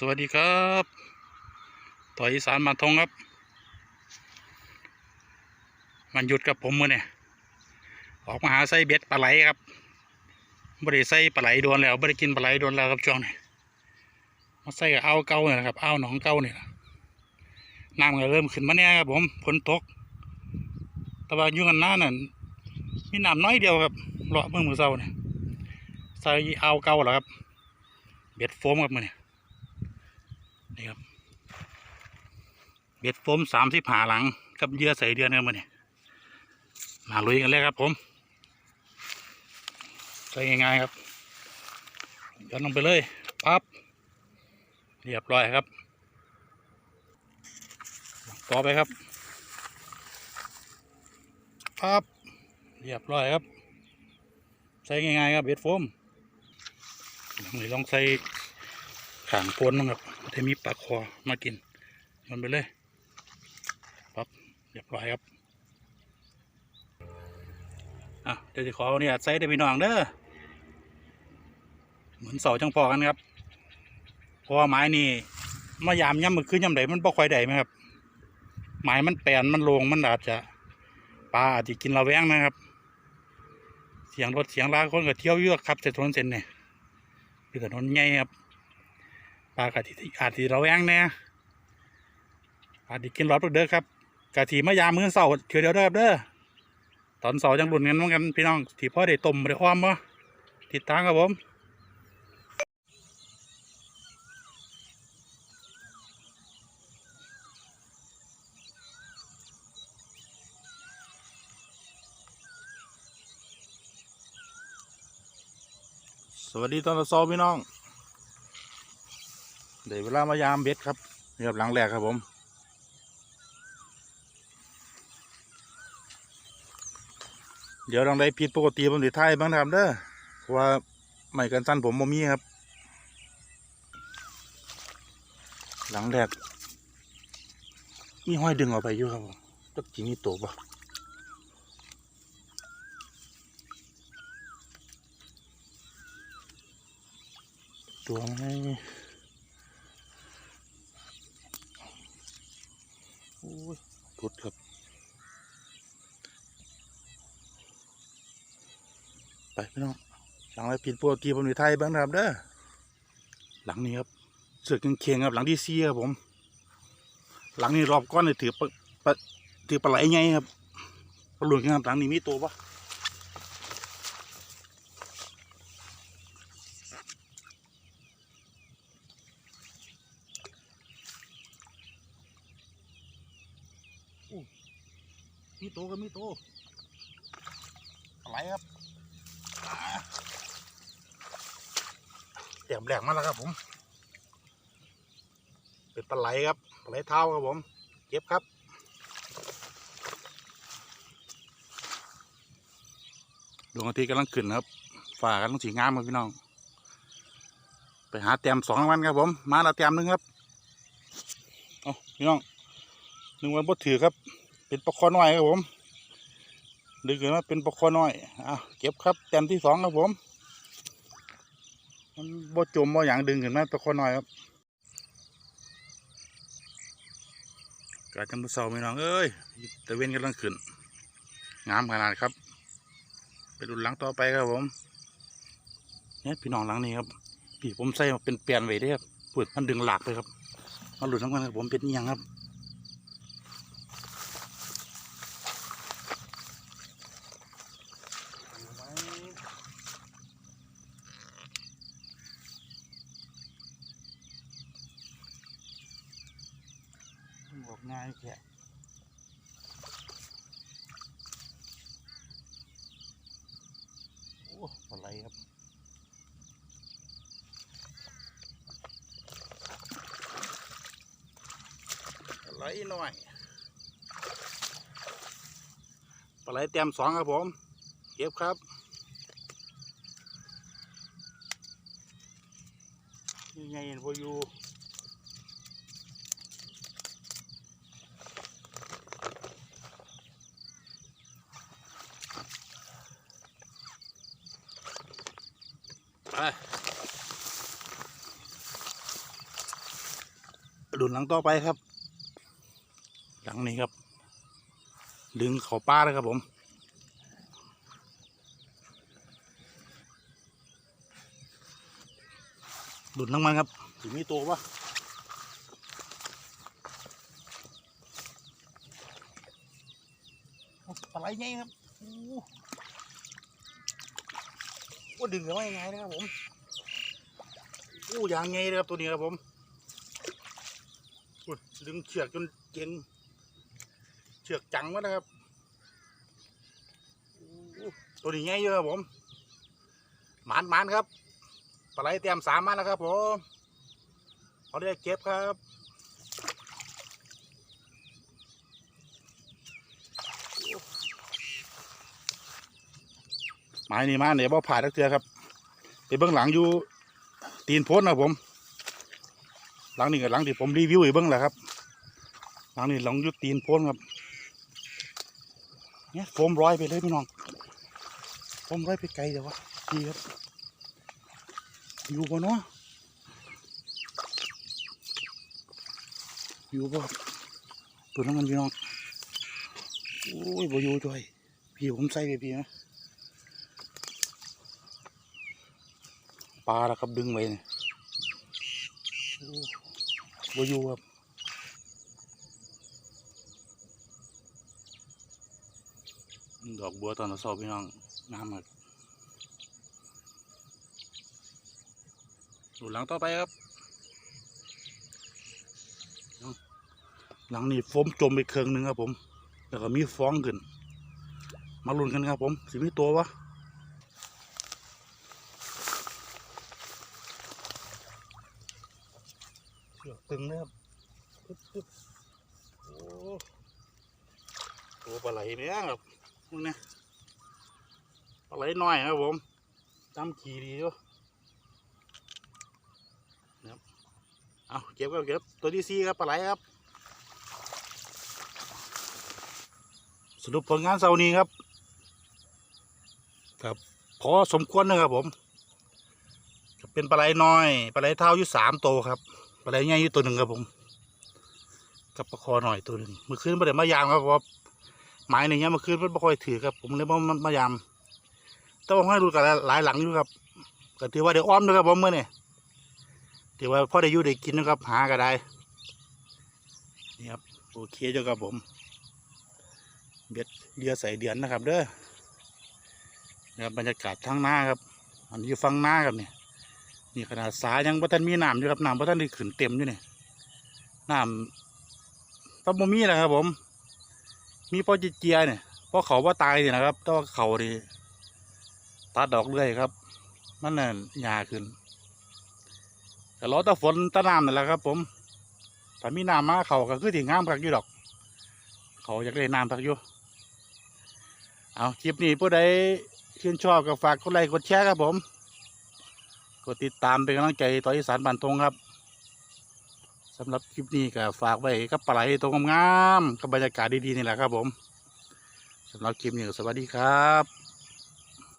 สวัสดีครับต่ออีสานมาทงครับ มันหยุดกับผมมื่อเนี่ยออกมาหาไส้เบ็ดปลาไหลครับบริไส้ปลาไหลโดนแล้วบริกินปลาไหลโดนแล้วครับช่วงนี้มาใส่กับเอาเก่าเนี่ยครับเอาหนองเก่าเนี่ยนะน้ำก็เริ่มขึ้นมาเนี่ยครับผมฝนตกแต่ว่าอยู่กันหน้านั่นมีน้ำน้อยเดียวครับเลาะเมื่อมือเช้าเนี่ยใส่เอาเก่าแล้วครับเบ็ดโฟมครับมื่อเนี่ย นี่ครับ เบ็ดโฟมสามสิบหาหลัง กับเยื่อใส่เดือนกันมาเนี่ยมาลุยกันเลยครับผมใส่ง่ายๆครับยัดลงไปเลยปั๊บเรียบร้อยครับต่อไปครับปั๊บเรียบร้อยครับ ใส่ง่ายๆครับเบ็ดโฟมนี่ลองใส่ ขางโพนมั้งครับจะมีปลาคอมากิน มันไปเลยปั๊บเรียบร้อยครับอะเดี๋ยวจะขอเนี่ยใส่ได้พี่น้องเด้อเหมือนเสาจังพอกันครับเพราะว่าไม้นี่มายามย่ำมือขึ้นย่ำไหนมันบ่ค่อยไดไหมครับไม้มันแปลนมันลงมันอาจจะปลาอาจจะกินระแวงนะครับ เสียงรถเสียงลาคนก็เที่ยวเยอะครับแต่ถนนเส้นเนี่ยคือถนนใหญ่ครับ ปลากะทิอาจจะระแวงแน่อาจจะกินรอบเด้อครับกะทิมายามมื้อเสาร์เขียวเดียวเด้อครับเด้อตอนเสาร์จังรุ่นกันเหมือนกันพี่น้องที่พ่อได้ต้มได้อ้อมบ่ติดตามครับผมสวัสดีตอนเสาร์พี่น้อง เดี๋ยวเวลามายามเบ็ดครับเนี่ครับหลังแรกครับผมเดี๋ยวลังใดผิดปกติผมติไทยบ้างนะครับเด้อเพราะว่าไม่กันสั้นผมบ่มีครับ หลังแรกมีห้อยดึงออกไปอยู่ครับผมตักจีนี่โตปะตัวไหม โอ้ยพุดครับ ไปพี่น้องหลังไรผิดปกติผมอยู่ไทยบ้างนะครับเด้อหลังนี้ครับเสือกเคียงครับหลังที่เสี่ครับผม หลังนี้รอบก้อนเลยถือปปถือปลาไหลไงครับปลาหลุดครับหลังนี้มีตัวปะมีตัวก็มีตัวปลาไหลครับอ่าเตรียมแหลกมาแล้วครับผม เป็นปลาไหลครับปลาไหลเท้าครับผมเก็บครับดวงอาทิตย์กำลังขึ้นครับฝ่ากำลังสีงามครับพี่น้อง ไปหาเตรียมสองรางวันครับผม มาแล้วเตรียมหนึ่งครับเอาพี่น้องหนึ่งวันบ่ถือครับ เป็นปลาคอน้อยครับผมดึงขึ้นมาเป็นปลาคอน้อยอะเก็บครับเต็มที่สองครับผม มันบ่จมบ่อย่างดึงขึ้นมาปลาคอน้อยครับกาจังมือเสาพี่น้องเอ้ยตะเวนกำลังขึ้นงามขนาดครับ ไปดูหลังต่อไปครับผมเนี่ยพี่น้องหลังนี้ครับพี่ผมใส่เป็นเปลี่ยนไว้เด้ครับปิดมันดึงหลากเลยครับมาหลุดทั้งวันครับผมเป็นยังครับ บอ กง่ยโอ้อะไรครับปลาไหลหน่อยปลาไหลเต็มสองครับผมเก็บครับยังไงพออยู่ ดุนหลังต่อไปครับ หลังนี้ครับ ดึงเขาป้าเลยครับผมดุนทั้งมันครับถึงมีตัวปะอ้ปลาไหลไงครับ โอ้โอ้ดึงกันว่ายังไงนะครับผมโอ้ยางไงเลยครับตัวนี้ครับผมดึงเชือกจนเก่งเชือกจังวะนะครับตัวนี้ไงเยอะครับผมหมานหมานครับปลาไหลเตรียมสามมาแล้วครับผมเขาได้เก็บครับ ไม้นี่มาเนี่ยบ่ผ่าตักเทือครับไปเบื้องหลังอยู่ตีนโพสนะผม หลังนี่กับหลังที่ผมรีวิวอีกเบื้องแหละครับ หลังนี่หลังอยู่ตีนโพสครับเนี่ยโฟมร้อยไปเลยพี่น้องโฟมร้อยไปไกลเดี๋ยววะดีครับ อยู่บ่เนาะอยู่บ่ตัวนั้นมันพี่น้องโอ้ยบ่อยู่จ้อยพี่ผมใส่ไปพี่นะ ปลาแล้วครับดึงไว้เนี่บอยู่ครับดอกบัวตอนเราสอบพี่น้องน้ำครับดูหลังต่อไปครับ หลังนี้ฟมจมไปเครื่องหนึ่งครับผม แล้วก็มีฟองขึ้น มาลุ้นกันครับผม สิมีตัววะเชือกตึงนะครับ ปึ๊บโอ้ตัวปลาไหลเนี่ยครับมึงเนี่ยปลาไหลน้อยครับผมจำขี่ดีอยู่เอาเก็บก็เก็บตัวที่สี่ครับปลาไหลครับ สรุปผลงานเสาร์นี้ครับ ครับพอสมควรนะครับผมเป็นปลาไหลน้อยปลาไหลเท้าอยู่สามตัวครับปลาไหลใหญ่อยู่ตัวหนึ่งครับผม กับปลาคอหน่อยตัวหนึ่งมื่อคืนไม่ได้มายามครับเพราะว่าหมายในเนี้ยมื่อคืนมันไม่ค่อยถือครับ ผมเลยมามายามแต่ว่าให้ดูกันหลายหลังอยู่ครับก็ถือว่าเดี๋ยวอ้อมด้วยครับผมเมื่อเนี่ยถือว่าพ่อได้อยู่ได้กินนะครับ หาก็ได้นี่ครับโอเคเจ้าครับผม เบ็ดเรือใส่เดือนนะครับ เด้อนะครับบรรยากาศทางหน้าครับ อันนี้อยู่ฟังหน้าครับเนี่ยนี่ขนาดสายยังพระท่านมีน้ำอยู่ครับน้ำพระท่านได้ขึ้นเต็มอยู่เนี่ยน้ำ ตะบมีนะครับผม มีพ่อจิเจียเนี่ยพ่อเขาว่าตายเนี่ยนะครับแต่ว่าเขาดีตัดดอกเรื่อยครับ มันน่ะหยาขึ้นก็รอต่ฝนตะน้ำนั่นแหละครับ ผมถ้ามีน้ำมาเขาก็คือถี่งามคักอยู่ดอก เขาอยากได้น้ำคักอยู่ เอาคลิปนี้ผู้ใดชื่นชอบก็ฝากกดไลค์กดแชร์ครับผม กดติดตามเป็นกำลังใจต่ออีสานบันทงครับ สำหรับคลิปนี้ก็ฝากไว้กับปลาไหลตรงงามๆกับบรรยากาศดีๆนี่แหละครับผมสำหรับคลิปนี้สวัสดีครับ